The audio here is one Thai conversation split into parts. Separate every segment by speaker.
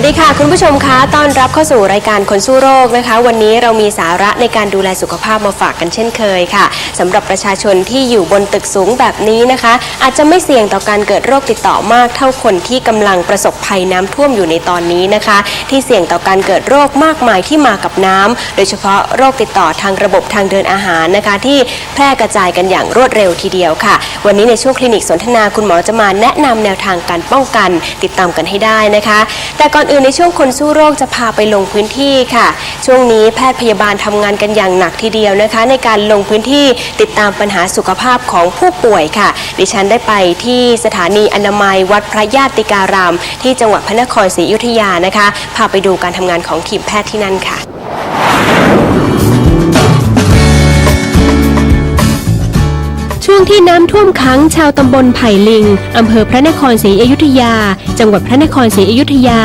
Speaker 1: สวัสดีค่ะคุณผู้ชมคะต้อนรับเข้าสู่รายการคนสู้โรคนะคะ วันนี้เรามีสาระในการดูแลสุขภาพมาฝากกันเช่นเคยค่ะสำหรับประชาชนที่อยู่บนตึกสูงแบบนี้นะคะ อาจจะไม่เสี่ยงต่อการเกิดโรคติดต่อมากเท่าคนที่กำลังประสบภัยน้ำท่วมอยู่ในตอนนี้นะคะ ที่เสี่ยงต่อการเกิดโรคมากมายที่มากับน้ำโดยเฉพาะโรคติดต่อทางระบบทางเดินอาหารนะคะ ที่แพร่กระจายกันอย่างรวดเร็วทีเดียวค่ะ วันนี้ในช่วงคลินิกสนทนาคุณหมอจะมาแนะนำแนวทางการป้องกันติดตามกันให้ได้นะคะ แต่ก่อนอื่นในช่วงคนสู้โรคจะพาไปลงพื้นที่ค่ะ ช่วงนี้แพทย์พยาบาลทำงานกันอย่างหนักทีเดียวนะคะ ในการลงพื้นที่ติดตามปัญหาสุขภาพของผู้ป่วยค่ะ ดิฉันได้ไปที่สถานีอนามัยวัดพระญาติการาม ที่จังหวัดพระนครศรีอยุธยานะคะ พาไปดูการทำงานของทีมแพทย์ที่นั่นค่ะ ที่น้ำท่วมขังชาวตำบลไผ่ลิงอำเภอพระนครศรีอยุธยา จังหวัดพระนครศรีอยุธยา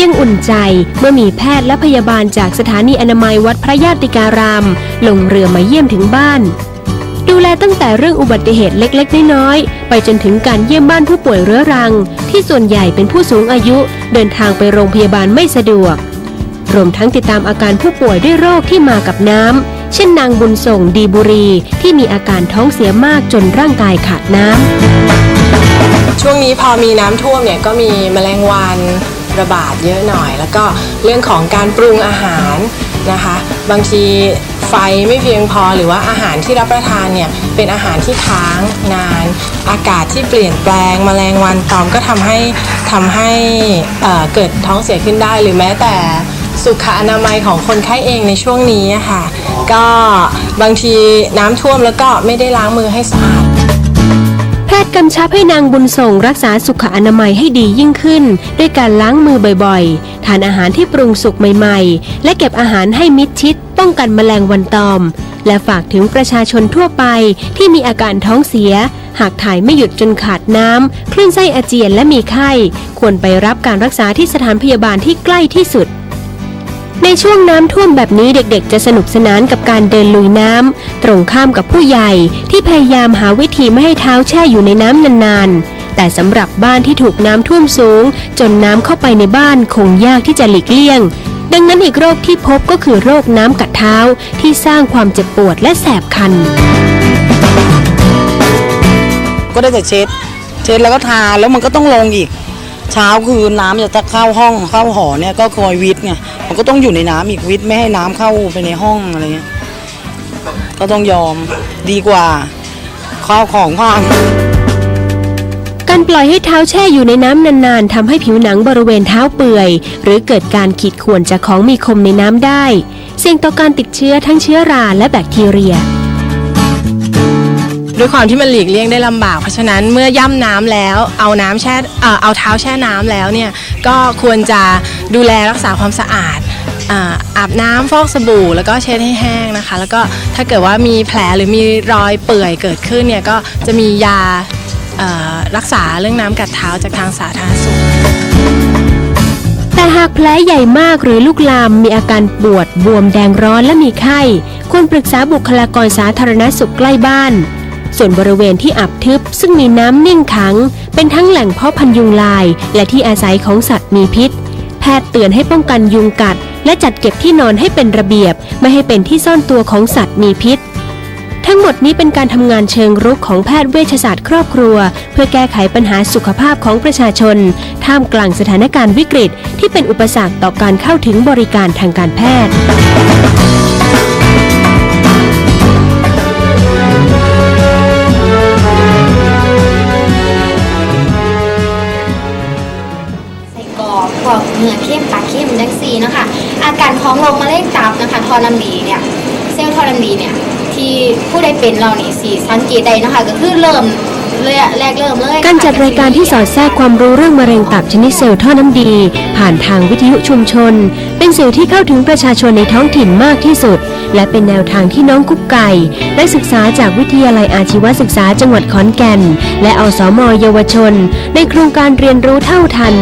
Speaker 1: ยังอุ่นใจเมื่อมีแพทย์และพยาบาลจากสถานีอนามัยวัดพระญาติการาม ลงเรือมาเยี่ยมถึงบ้าน ดูแลตั้งแต่เรื่องอุบัติเหตุเล็กๆ น้อยๆ ไปจนถึงการเยี่ยมบ้านผู้ป่วยเรื้อรัง ที่ส่วนใหญ่เป็นผู้สูงอายุเดินทางไปโรงพยาบาลไม่สะดวก รวมทั้งติดตามอาการผู้ป่วยด้วยโรคที่มากับน้ำ เช่นนางบุญส่งดีบุรีที่มีอาการท้องเสียมากจนร่างกายขาดน้ำ
Speaker 2: ช่วงนี้พอมีน้ำท่วมเนี่ยก็มีแมลงวันระบาดเยอะหน่อย แล้วก็เรื่องของการปรุงอาหารนะคะ บางทีไฟไม่เพียงพอหรือว่าอาหารที่รับประทานเนี่ยเป็นอาหารที่ค้างนาน อากาศที่เปลี่ยนแปลงแมลงวันตอมก็ทำให้ทำให้เกิดท้องเสียขึ้นได้หรือแม้แต่ สุขอนามัยของคนไข้เองในช่วงนี้ค่ะ ก็บางทีน้ำท่วมแล้วก็ไม่ได้ล้างมือให้สะอาด
Speaker 1: แพทย์กำชับให้นางบุญส่งรักษาสุขอนามัยให้ดียิ่งขึ้น ด้วยการล้างมือบ่อยๆ ทานอาหารที่ปรุงสุกใหม่ๆ และเก็บอาหารให้มิดชิด ป้องกันแมลงวันตอม และฝากถึงประชาชนทั่วไปที่มีอาการท้องเสีย หากถ่ายไม่หยุดจนขาดน้ำคลื่นไส้อาเจียนและมีไข้ ควรไปรับการรักษาที่สถานพยาบาลที่ใกล้ที่สุด ในช่วงน้ำท่วมแบบนี้เด็กๆ จะสนุกสนานกับการเดินลุยน้ำตรงข้ามกับผู้ใหญ่ที่พยายามหาวิธีไม่ให้เท้าแช่อยู่ในน้ำนานๆ แต่สำหรับบ้านที่ถูกน้ำท่วมสูง จนน้ำเข้าไปในบ้านคงยากที่จะหลีกเลี่ยง ดังนั้นอีกโรคที่พบก็คือโรคน้ำกัดเท้าที่สร้างความเจ็บปวดและแสบคัน
Speaker 3: ก็ได้แต่เช็ด เช็ดแล้วก็ทาแล้วมันก็ต้องลงอีก เช้าคือน้ำจะเข้าห้องเข้าหอเนี่ยก็คอยวิทย์ไงมันก็ต้องอยู่ในน้ำอีกวิทย์ไม่ให้น้ำเข้าไปในห้องอะไรเงี้ยก็ต้องยอมดีกว่าข้าวของพัง
Speaker 1: การปล่อยให้เท้าแช่อยู่ในน้ำนานๆทำให้ผิวหนังบริเวณเท้าเปื่อย หรือเกิดการขีดข่วนจากของมีคมในน้ำได้ เสี่ยงต่อการติดเชื้อทั้งเชื้อราและแบคทีเรีย
Speaker 2: ด้วยความที่มันหลีกเลี่ยงได้ลำบาก เพราะฉะนั้นเมื่อย่ำน้ำแล้วเอาน้ำแช่เอ่อเอาเท้าแช่น้ำแล้วเนี่ยก็ควรจะดูแลรักษาความสะอาดอ่าอาบน้ำฟอกสบู่ แล้วก็เช็ดให้แห้งนะคะ แล้วก็ถ้าเกิดว่ามีแผลหรือมีรอยเปื่อยเกิดขึ้นเนี่ยก็จะมียาเอ่อรักษาเรื่องน้ำกัดเท้าจากทางสาธารณสุข
Speaker 1: แต่หากแผลใหญ่มากหรือลุกลามมีอาการปวดบวมแดงร้อนและมีไข้ ควรปรึกษาบุคลากรสาธารณสุขใกล้บ้าน ส่วนบริเวณที่อับทึบซึ่งมีน้ำนิ่งขัง เป็นทั้งแหล่งเพาะพันยุงลาย และที่อาศัยของสัตว์มีพิษ แพทย์เตือนให้ป้องกันยุงกัด และจัดเก็บที่นอนให้เป็นระเบียบ ไม่ให้เป็นที่ซ่อนตัวของสัตว์มีพิษ ทั้งหมดนี้เป็นการทำงานเชิงรุกของแพทย์เวชศาสตร์ครอบครัว เพื่อแก้ไขปัญหาสุขภาพของประชาชน ท่ามกลางสถานการณ์วิกฤต ที่เป็นอุปสรรคต่อการเข้าถึงบริการทางการแพทย์
Speaker 4: นะคะ อาการของโรคมะเร็งตับนะคะทอน้ำดีเนี่ยเซลล์ทอน้ำดีเนี่ยที่ผู้ใดเป็นเรานี่สีสังเกตได้นะคะก็คือเริ่มเลยอะแรกเริ่มเลย
Speaker 1: การจัดรายการที่สอดแทรกความรู้เรื่องมะเร็งตับชนิดเซลล์ท่อน้ำดี ผ่านทางวิทยุชุมชน เป็นสื่อที่เข้าถึงประชาชนในท้องถิ่นมากที่สุด และเป็นแนวทางที่น้องกุ๊กไก่ได้ศึกษาจากวิทยาลัยอาชีวศึกษาจังหวัดขอนแก่น และอสมเยาวชน ในโครงการเรียนรู้เท่าทัน